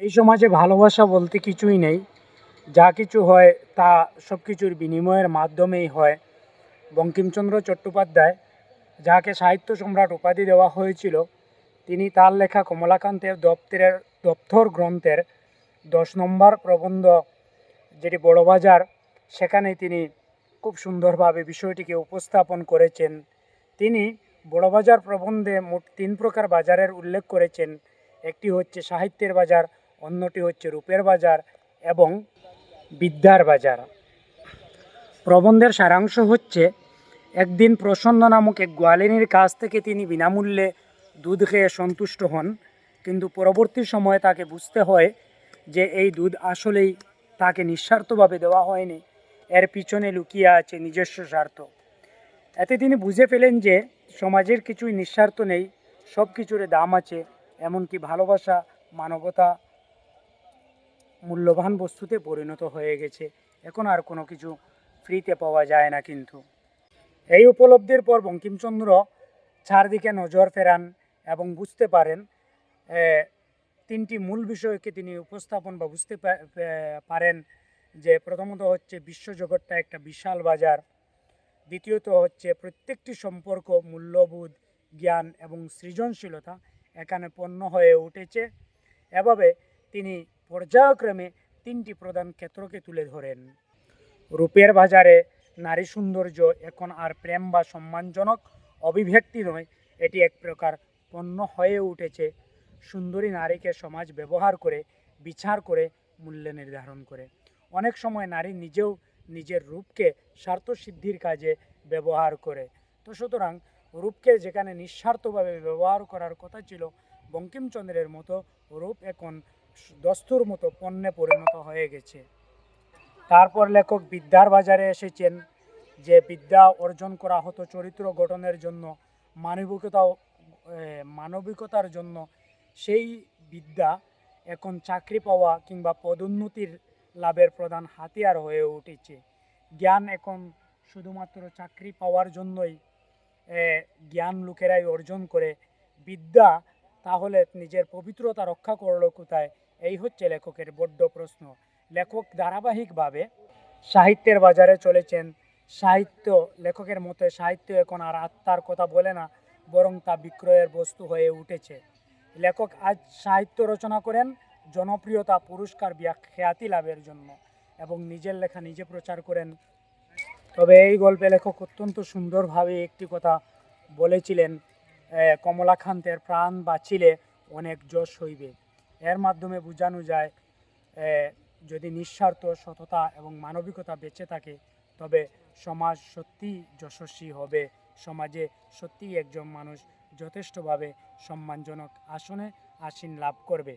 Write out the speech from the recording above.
এই সমাজে ভালোবাসা বলতে কিছুই নেই। যা কিছু হয় তা সব কিছুর বিনিময়ের মাধ্যমেই হয়। বঙ্কিমচন্দ্র চট্টোপাধ্যায় যাকে সাহিত্য সম্রাট উপাধি দেওয়া হয়েছিল, তিনি তার লেখা কমলাকান্তের দপ্তরের দপ্তর গ্রন্থের দশ নম্বর প্রবন্ধ, যেটি বড়বাজার সেখানে তিনি খুব সুন্দরভাবে বিষয়টিকে উপস্থাপন করেছেন। তিনি বড়বাজার প্রবন্ধে মোট তিন প্রকার বাজারের উল্লেখ করেছেন। একটি হচ্ছে সাহিত্যের বাজার অন্যটি হচ্ছে রূপের বাজার এবং বিদ্যার বাজার। প্রবন্ধের সারাংশ হচ্ছে, একদিন প্রসন্ন নামক এক গোয়ালিনীর কাছ থেকে তিনি বিনামূল্যে দুধ খেয়ে সন্তুষ্ট হন। কিন্তু পরবর্তী সময়ে তাকে বুঝতে হয় যে এই দুধ আসলেই তাকে নিঃস্বার্থভাবে দেওয়া হয়নি। এর পিছনে লুকিয়ে আছে নিজস্ব স্বার্থ। এতে তিনি বুঝে ফেলেন যে সমাজের কিছুই নিঃস্বার্থ নেই সব কিছুর দাম আছে, এমনকি ভালোবাসা, মানবতা মূল্যবান বস্তুতে পরিণত হয়ে গেছে। এখন আর কোনো কিছু ফ্রিতে পাওয়া যায় না কিন্তু। এই উপলব্ধির পর বঙ্কিমচন্দ্র চারদিকে নজর ফেরান এবং বুঝতে পারেন তিনটি মূল বিষয়কে তিনি উপস্থাপন বা বুঝতে পারেন যে প্রথমত হচ্ছে বিশ্বজগৎটা একটা বিশাল বাজার। দ্বিতীয়ত হচ্ছে প্রত্যেকটি সম্পর্ক, মূল্যবোধ, জ্ঞান এবং সৃজনশীলতা এখানে পণ্য হয়ে উঠেছে। এভাবে তিনি পর্যায়ক্রমে তিনটি প্রধান ক্ষেত্রকে তুলে ধরেন। রূপের বাজারে নারী সৌন্দর্য এখন আর প্রেম বা সম্মানজনক, অভিব্যক্তি নয়। এটি এক প্রকার পণ্য হয়ে উঠেছে। সুন্দরী নারীকে সমাজ ব্যবহার করে, বিচার করে, মূল্য নির্ধারণ করে। অনেক সময় নারী নিজেও নিজের রূপকে স্বার্থসিদ্ধির কাজে ব্যবহার করে। তো সুতরাং রূপকে যেখানে নিঃস্বার্থভাবে ব্যবহার করার কথা ছিল, বঙ্কিমচন্দ্রের মতো রূপ এখন দস্তুর মতো পণ্যে পরিণত হয়ে গেছে। তারপর লেখক বিদ্যার বাজারে এসেছেন যে বিদ্যা অর্জন করা হতো চরিত্র গঠনের জন্য, মানবিকতা মানবিকতার জন্য। সেই বিদ্যা এখন চাকরি পাওয়া কিংবা পদোন্নতির লাভের প্রধান হাতিয়ার হয়ে উঠেছে। জ্ঞান এখন শুধুমাত্র চাকরি পাওয়ার জন্যই জ্ঞান লোকেরাই অর্জন করে। বিদ্যা তাহলে নিজের পবিত্রতা রক্ষা করল কোথায়? এই হচ্ছে লেখকের বড্ড প্রশ্ন। লেখক ধারাবাহিকভাবে সাহিত্যের বাজারে চলেছেন। সাহিত্য, লেখকের মতে সাহিত্য এখন আর আত্মার কথা বলে না, বরং তা বিক্রয়ের বস্তু হয়ে উঠেছে। লেখক আজ সাহিত্য রচনা করেন জনপ্রিয়তা পুরস্কার খ্যাতি লাভের জন্য এবং নিজের লেখা নিজে প্রচার করেন। তবে এই গল্পে লেখক অত্যন্ত সুন্দরভাবে একটি কথা বলেছিলেন। কমলাকান্তের প্রাণ বাঁচিলে অনেক যশ হইবে। এর মাধ্যমে বোঝানো যায় যদি নিঃস্বার্থ সততা এবং মানবিকতা বেঁচে থাকে, তবে সমাজ সত্যি যশস্বী হবে। সমাজে সত্যিই একজন মানুষ যথেষ্টভাবে সম্মানজনক আসনে আসীন লাভ করবে।